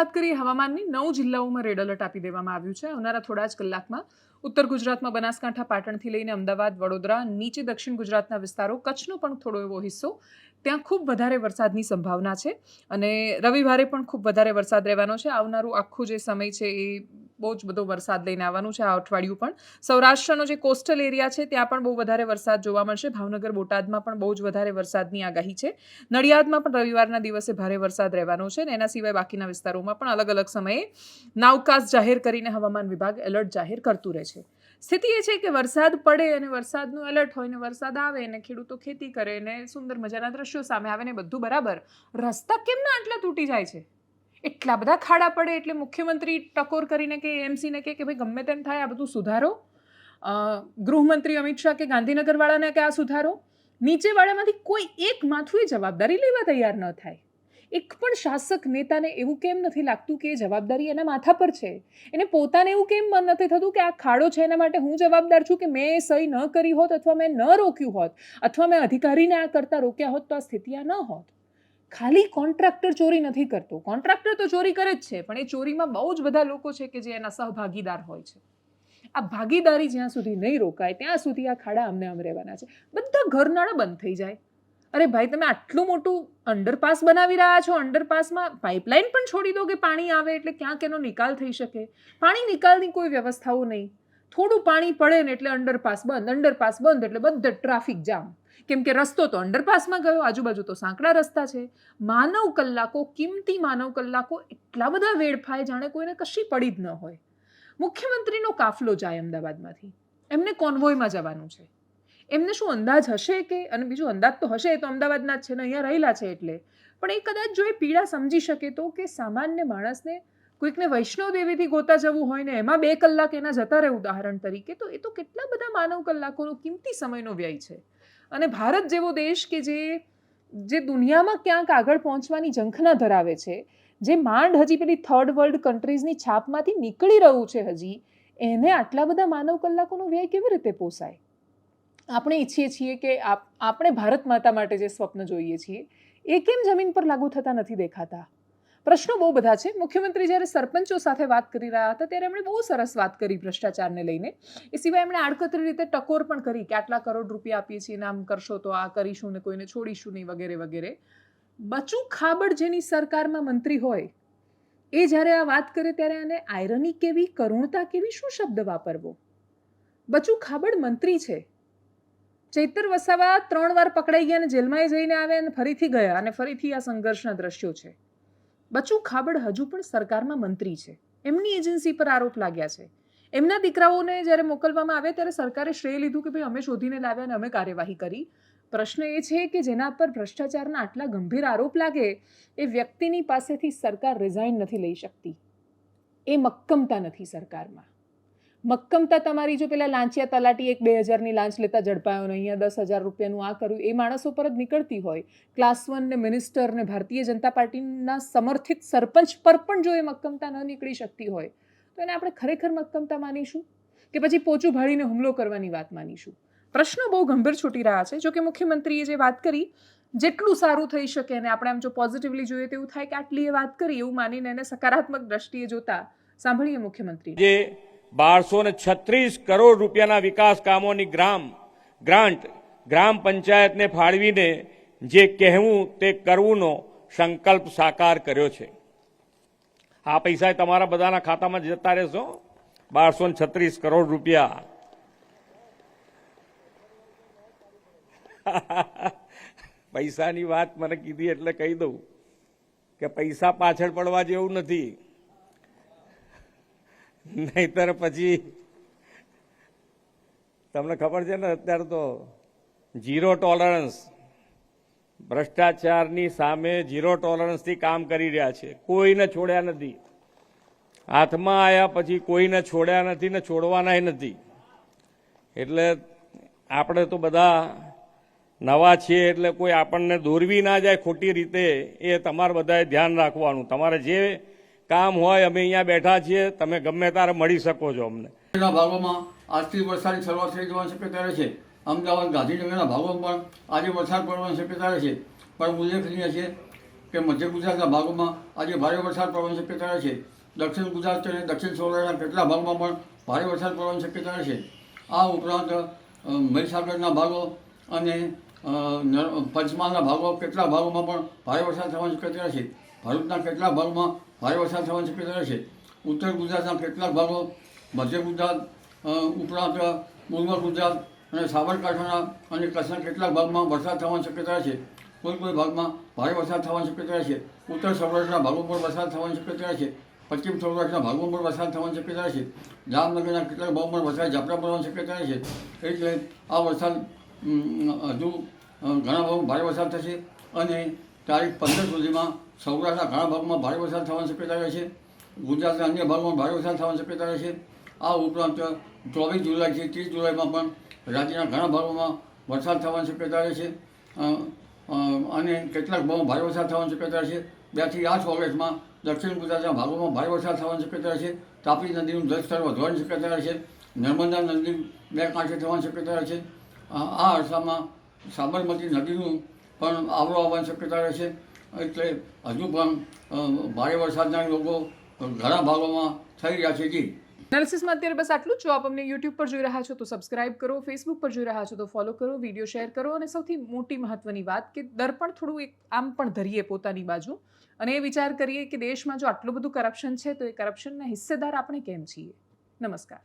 વાત કરીએ, હવામાનની નવ જિલ્લાઓમાં રેડ એલર્ટ આપી દેવામાં આવ્યું છે. આવનારા થોડા જ કલાકમાં ઉત્તર ગુજરાતમાં બનાસકાંઠા, પાટણથી લઈને અમદાવાદ, વડોદરા, નીચે દક્ષિણ ગુજરાતના વિસ્તારો, કચ્છનો પણ થોડો એવો હિસ્સો. ત્યાં ખૂબ વધારે વરસાદની સંભાવના છે અને રવિવારે પણ ખૂબ વધારે વરસાદ રહેવાનો છે. આવનારું આખું જે સમય છે એ બહુ જ બધો વરસાદ લઈને આવવાનું છે આ અઠવાડિયું પણ. સૌરાષ્ટ્રનો જે કોસ્ટલ એરિયા છે, ત્યાં પણ બહુ વધારે વરસાદ જોવા મળશે. ભાવનગર, બોટાદમાં પણ બહુ જ વધારે વરસાદની આગાહી છે. નડિયાદમાં પણ રવિવારના દિવસે ભારે વરસાદ રહેવાનો છે અને એના સિવાય બાકીના વિસ્તારોમાં પણ અલગ અલગ સમયે નાવકાશ જાહેર કરીને હવામાન વિભાગ એલર્ટ જાહેર કરતું રહે છે. સ્થિતિ એ છે કે વરસાદ પડે અને વરસાદનું એલર્ટ હોય ને વરસાદ આવે ને ખેડૂતો ખેતી કરે ને સુંદર મજાના દ્રશ્યો સામે આવે ને બધું બરાબર, રસ્તા કેમ ના આટલા તૂટી જાય છે? એટલા બધા ખાડા પડે એટલે મુખ્યમંત્રી ટકોર કરીને કે એમસીને કે કે ભાઈ ગમે તેમ થાય આ બધું સુધારો. ગૃહમંત્રી અમિત શાહ કે ગાંધીનગરવાળાને કે આ સુધારો. નીચેવાળામાંથી કોઈ એક માથું જવાબદારી લેવા તૈયાર ન થાય. એક પણ શાસક નેતાને એવું કેમ નથી લાગતું કે એ જવાબદારી એના માથા પર છે? એને પોતાને એવું કેમ મન નથી થતું કે આ ખાડો છે એના માટે હું જવાબદાર છું કે મેં સહી ન કરી હોત અથવા મેં ન રોક્યું હોત? અથવા મેં અધિકારીને આ કરતા રોક્યા હોત તો આ સ્થિતિ આ ન હોત? ખાલી કોન્ટ્રાક્ટર ચોરી નથી કરતો. કોન્ટ્રાક્ટર તો ચોરી કરે જ છે, પણ એ ચોરીમાં બહુ જ બધા લોકો છે કે જે એના સહભાગીદાર હોય છે. આ ભાગીદારી જ્યાં સુધી નહીં રોકાય, ત્યાં સુધી આ ખાડા અમને આમ રહેવાના છે. બધા ઘરનાળા બંધ થઈ જાય. અરે ભાઈ, તમે આટલું મોટું અંડરપાસ બનાવી રહ્યા છો. અંડરપાસમાં પાઇપલાઇન પણ છોડી દો કે પાણી આવે એટલે ક્યાંક એનો નિકાલ થઈ શકે. પાણી નિકાલની કોઈ વ્યવસ્થાઓ નહીં. થોડું પાણી પડે ને એટલે અંડરપાસ બંધ અંડરપાસ બંધ એટલે બધે ટ્રાફિક જામ કેમ કે રસ્તો તો અંડરપાસમાં ગયો, આજુબાજુ તો સાંકડા રસ્તા છે. માનવ કલાકો, કિંમતી માનવ કલાકો એટલા બધા વેડફાય જાણે કોઈને કશી પડી જ ન હોય. મુખ્યમંત્રીનો કાફલો જાય અમદાવાદમાંથી. એમને કોન્વોયમાં જવાનું છે. એમને શું અંદાજ હશે કે, અને બીજું અંદાજ તો હશે તો અમદાવાદના જ છે ને, અહીંયા રહેલા છે એટલે. પણ એ કદાચ જો એ પીડા સમજી શકે તો કે સામાન્ય માણસને કોઈકને વૈષ્ણવ દેવીથી ગોતા જવું હોય ને, એમાં બે કલાક એના જતા રહે ઉદાહરણ તરીકે, તો એ તો કેટલા બધા માનવ કલાકોનો કિંમતી સમયનો વ્યય છે. અને ભારત જેવો દેશ કે જે જે દુનિયામાં ક્યાંક આગળ પહોંચવાની ઝંખના ધરાવે છે, જે માંડ હજી પેલી થર્ડ વર્લ્ડ કન્ટ્રીઝની છાપમાંથી નીકળી રહ્યું છે હજી, એને આટલા બધા માનવ કલાકોનો વ્યય કેવી રીતે પોસાય? આપણે ઈચ્છીએ છીએ કે આપ, આપણે ભારત માતા માટે જે સ્વપ્ન જોઈએ છીએ, એ કેમ જમીન પર લાગુ થતા નથી દેખાતા? પ્રશ્નો બહુ બધા છે. મુખ્યમંત્રી જ્યારે સરપંચો સાથે વાત કરી રહ્યા હતા, ત્યારે એમણે બહુ સરસ વાત કરી ભ્રષ્ટાચારને લઈને. એ સિવાય એમણે આડકતરી રીતે ટકોર પણ કરી કે આટલા કરોડ રૂપિયા આપીએ છીએ, નામ કરશો તો આ કરીશું ને કોઈને છોડીશું નહીં વગેરે વગેરે. બચુ ખાબડ જેની સરકારમાં મંત્રી હોય, એ જ્યારે આ વાત કરે ત્યારે આને આયરની કેવી, કરુણતા કેવી, શું શબ્દ વાપરવો? બચુ ખાબડ મંત્રી છે. ચૈતર વસાવા ત્રણ વાર પકડાઈ ગયા અને જેલમાં જઈને આવ્યા અને ફરીથી ગયા અને ફરીથી આ સંઘર્ષના દ્રશ્યો છે. બચુ ખાબડ હજુ પણ સરકારમાં મંત્રી છે. એમની એજન્સી પર આરોપ લાગ્યા છે. એમના દીકરાઓને જ્યારે મોકલવામાં આવે ત્યારે સરકારે શ્રેય લીધું કે ભાઈ અમે શોધીને લાવ્યા અને અમે કાર્યવાહી કરી. પ્રશ્ન એ છે કે જેના પર ભ્રષ્ટાચારના આટલા ગંભીર આરોપ લાગે એ વ્યક્તિની પાસેથી સરકાર રિઝાઇન નથી લઈ શકતી. એ મક્કમતા નથી સરકારમાં. મક્કમતા તમારી જો પેલા લાંચિયા તલાટી એક બે હજારની લાંચ લેતા ઝડપાયો ને અહીંયા દસ હજાર રૂપિયાનું આ કર્યું, એ માણસો પર જ નીકળતી હોય. ક્લાસ વન ને મિનિસ્ટર ને ભારતીય જનતા પાર્ટીના સમર્થિત સરપંચ પર પણ જો એ મક્કમતા ન નીકળી શકતી હોય, તો એને આપણે ખરેખર મક્કમતા માનીશું? કે પછી પોચું ભાળીને હુમલો કરવાની વાત માનીશું? પ્રશ્નો બહુ ગંભીર છૂટી રહ્યા છે. જો કે મુખ્યમંત્રીએ જે વાત કરી, જેટલું સારું થઈ શકે અને આપણે આમ જો પોઝિટિવલી જોઈએ તેવું થાય કે આટલી એ વાત કરી, એવું માનીને એને સકારાત્મક દ્રષ્ટિએ જોતા, સાંભળીએ મુખ્યમંત્રી જે બારસો ને છત્રીસ કરોડ રૂપિયાના વિકાસ કામોની ગ્રામ, ગ્રાન્ટ ગ્રામ પંચાયતને ફાળવીને જે કહેવું તે કરવુંનો સંકલ્પ સાકાર કર્યો છે. આ પૈસા તમારા બધાના ખાતામાં જતા રહેશો. બારસો છત્રીસ કરોડ રૂપિયા. પૈસાની વાત મને કીધી એટલે કહી દઉં કે પૈસા પાછળ પડવા જેવું નથી. નહીતર પછી તમને ખબર છે ને અત્યારે તો ઝીરો ટોલરન્સ ભ્રષ્ટાચારની સામે ઝીરો ટોલરન્સથી કામ કરી રહ્યા છે. કોઈને છોડ્યા નથી. હાથમાં આવ્યા પછી કોઈને છોડ્યા નથી ને છોડવાનાય નથી. એટલે આપણે તો બધા નવા છીએ એટલે કોઈ આપણને દોરવી ના જાય ખોટી રીતે, એ તમારે બધાએ ધ્યાન રાખવાનું. તમારે જે કામ હોય, અમે અહીંયા બેઠા છીએ, તમે ગમે ત્યારે મળી શકો છો અમને. ભાગોમાં આજથી વરસાદની શરૂઆત થઈ જવાની શક્યતા રહે છે. અમદાવાદ, ગાંધીનગરના ભાગોમાં પણ આજે વરસાદ પડવાની શક્યતા રહે છે. પણ ઉલ્લેખનીય છે કે મધ્ય ગુજરાતના ભાગોમાં આજે ભારે વરસાદ પડવાની શક્યતા રહે છે. દક્ષિણ ગુજરાત અને દક્ષિણ સૌરાષ્ટ્રના કેટલા ભાગમાં પણ ભારે વરસાદ પડવાની શક્યતા રહે છે. આ ઉપરાંત મહીસાગરના ભાગો અને પંચમહાલના ભાગો કેટલા ભાગોમાં પણ ભારે વરસાદ થવાની શક્યતા રહે છે. ભરૂચના કેટલા ભાગમાં ભારે વરસાદ થવાની શક્યતા રહે છે ઉત્તર ગુજરાતના કેટલાક ભાગો, મધ્ય ગુજરાત ઉપરાંત પૂર્વ ગુજરાત અને સાબરકાંઠાના અને કચ્છના કેટલાક ભાગમાં વરસાદ થવાની શક્યતા રહેશે. કોઈ કોઈ ભાગમાં ભારે વરસાદ થવાની શક્યતા રહેશે. ઉત્તર સૌરાષ્ટ્રના ભાગો પર વરસાદ થવાની શક્યતા રહેશે. પશ્ચિમ સૌરાષ્ટ્રના ભાગો પર વરસાદ થવાની શક્યતા રહે છે જામનગરના કેટલાક ભાગો પર વરસાદ ઝાપટા પડવાની શક્યતા રહેશે. એટલે આ વરસાદ હજુ ઘણા ભાગમાં ભારે વરસાદ થશે અને તારીખ પંદર સુધીમાં સૌરાષ્ટ્રના ઘણા ભાગમાં ભારે વરસાદ થવાની શક્યતા રહે છે. ગુજરાતના અન્ય ભાગમાં ભારે વરસાદ થવાની શક્યતા રહે છે. આ ઉપરાંત ચોવીસ જુલાઈથી ત્રીસ જુલાઈમાં પણ રાજ્યના ઘણા ભાગોમાં વરસાદ થવાની શક્યતા રહે છે. અને કેટલાક ભાગમાં ભારે વરસાદ થવાની શક્યતા રહે છે. બેથી આઠ ઓગસ્ટમાં દક્ષિણ ગુજરાતના ભાગોમાં ભારે વરસાદ થવાની શક્યતા રહે છે. તાપી નદીનું જળસ્તર વધવાની શક્યતા રહે છે. નર્મદા નદી બે કાંઠે થવાની શક્યતા રહે છે. આ અરસામાં સાબરમતી નદીનું પણ આવરો આવવાની શક્યતા રહે છે. એટલે હજુ પણ ભારે વરસાદના લોકો ઘણા ભાગોમાં થઈ રહ્યા છે જી. એનાલિસિસમાં અત્યારે બસ આટલું જો. આપ અમને યુટ્યુબ પર જોઈ રહ્યા છો તો સબસ્ક્રાઇબ કરો ફેસબુક પર જોઈ રહ્યા છો તો ફોલો કરો વીડિયો શેર કરો અને સૌથી મોટી મહત્વની વાત કે દર્પણ થોડું એક આમ પણ ધરીએ પોતાની બાજુ અને એ વિચાર કરીએ કે દેશમાં જો આટલું બધું કરપ્શન છે તો એ કરપ્શનના હિસ્સેદાર આપણે કેમ છીએ? નમસ્કાર.